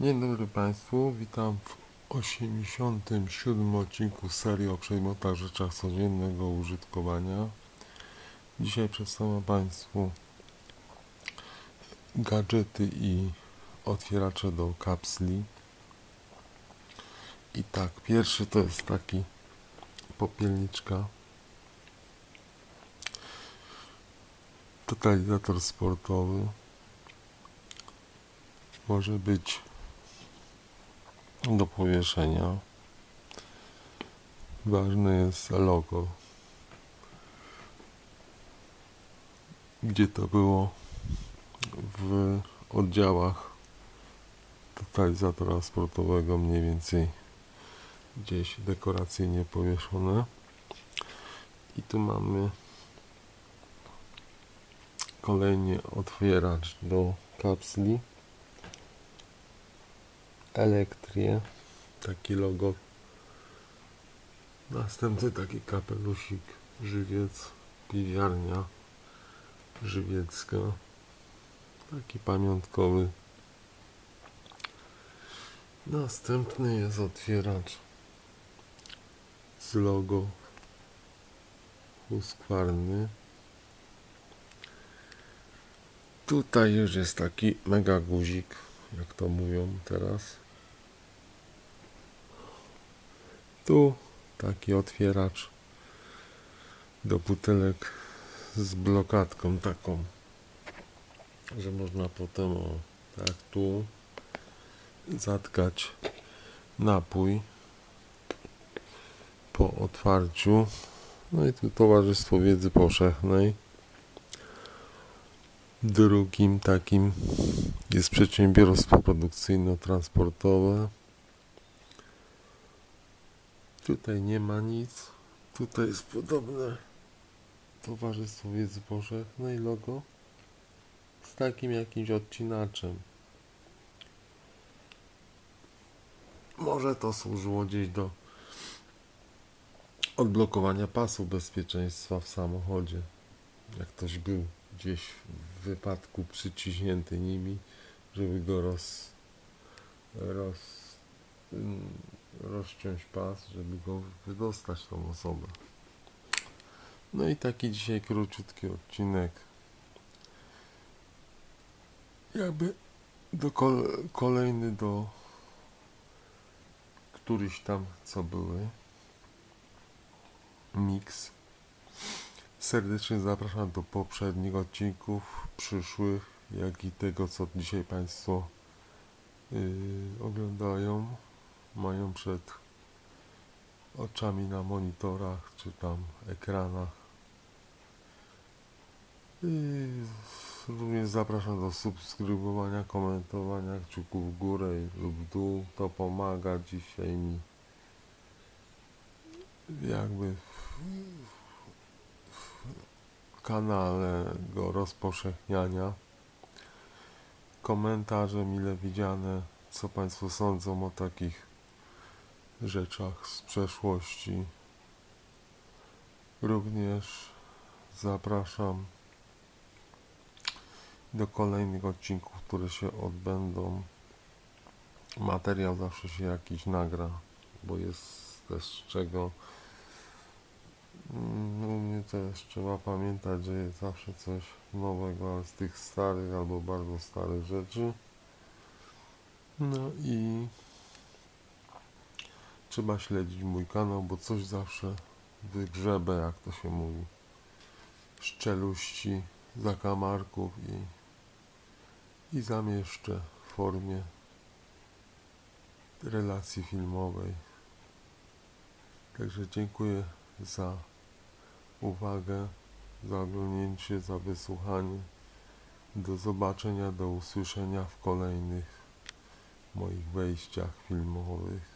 Dzień dobry Państwu, witam w 87 odcinku serii o przedmiotach rzeczach codziennego użytkowania. Dzisiaj przedstawiam Państwu gadżety i otwieracze do kapsli. I tak, pierwszy to jest taki popielniczka. Totalizator sportowy. Może być do powieszenia. Ważne jest logo. Gdzie to było w oddziałach totalizatora sportowego mniej więcej gdzieś dekoracyjnie powieszone. I tu mamy kolejny otwieracz do kapsli. Elektrie, taki logo. Następny taki kapelusik, żywiec, piwiarnia żywiecka. Taki pamiątkowy. Następny jest otwieracz z logo Husqvarny. Tutaj już jest taki mega guzik, jak to mówią teraz. Tu taki otwieracz do butelek z blokadką taką, że można potem o tak tu zatkać napój po otwarciu. No i tu Towarzystwo Wiedzy Powszechnej. Drugim takim jest przedsiębiorstwo produkcyjno-transportowe. Tutaj nie ma nic. Tutaj jest podobne Towarzystwo Wiedzy Powszechnej logo z takim jakimś odcinaczem. Może to służyło gdzieś do odblokowania pasu bezpieczeństwa w samochodzie. Jak ktoś był gdzieś w wypadku przyciśnięty nimi, żeby go roz, roz, rozciąć pas, żeby go wydostać tą osobę. No i taki dzisiaj króciutki odcinek. Jakby do kol kolejny do któryś tam co były. Mix. Serdecznie zapraszam do poprzednich odcinków, przyszłych, jak i tego, co dzisiaj Państwo yy, oglądają, mają przed oczami na monitorach czy tam ekranach. I również zapraszam do subskrybowania, komentowania, kciuków w górę lub w dół. To pomaga dzisiaj mi jakby w, kanale go rozpowszechniania. Komentarze mile widziane, co Państwo sądzą o takich rzeczach z przeszłości. Również zapraszam do kolejnych odcinków, które się odbędą. Materiał zawsze się jakiś nagra, bo jest też czego. U mnie też trzeba pamiętać, że jest zawsze coś nowego ale z tych starych albo bardzo starych rzeczy. No i trzeba śledzić mój kanał, bo coś zawsze wygrzebę, jak to się mówi, z czeluści, zakamarków i, i zamieszczę w formie relacji filmowej. Także dziękuję za uwagę, za oglądnięcie, za wysłuchanie. Do zobaczenia, do usłyszenia w kolejnych moich wejściach filmowych.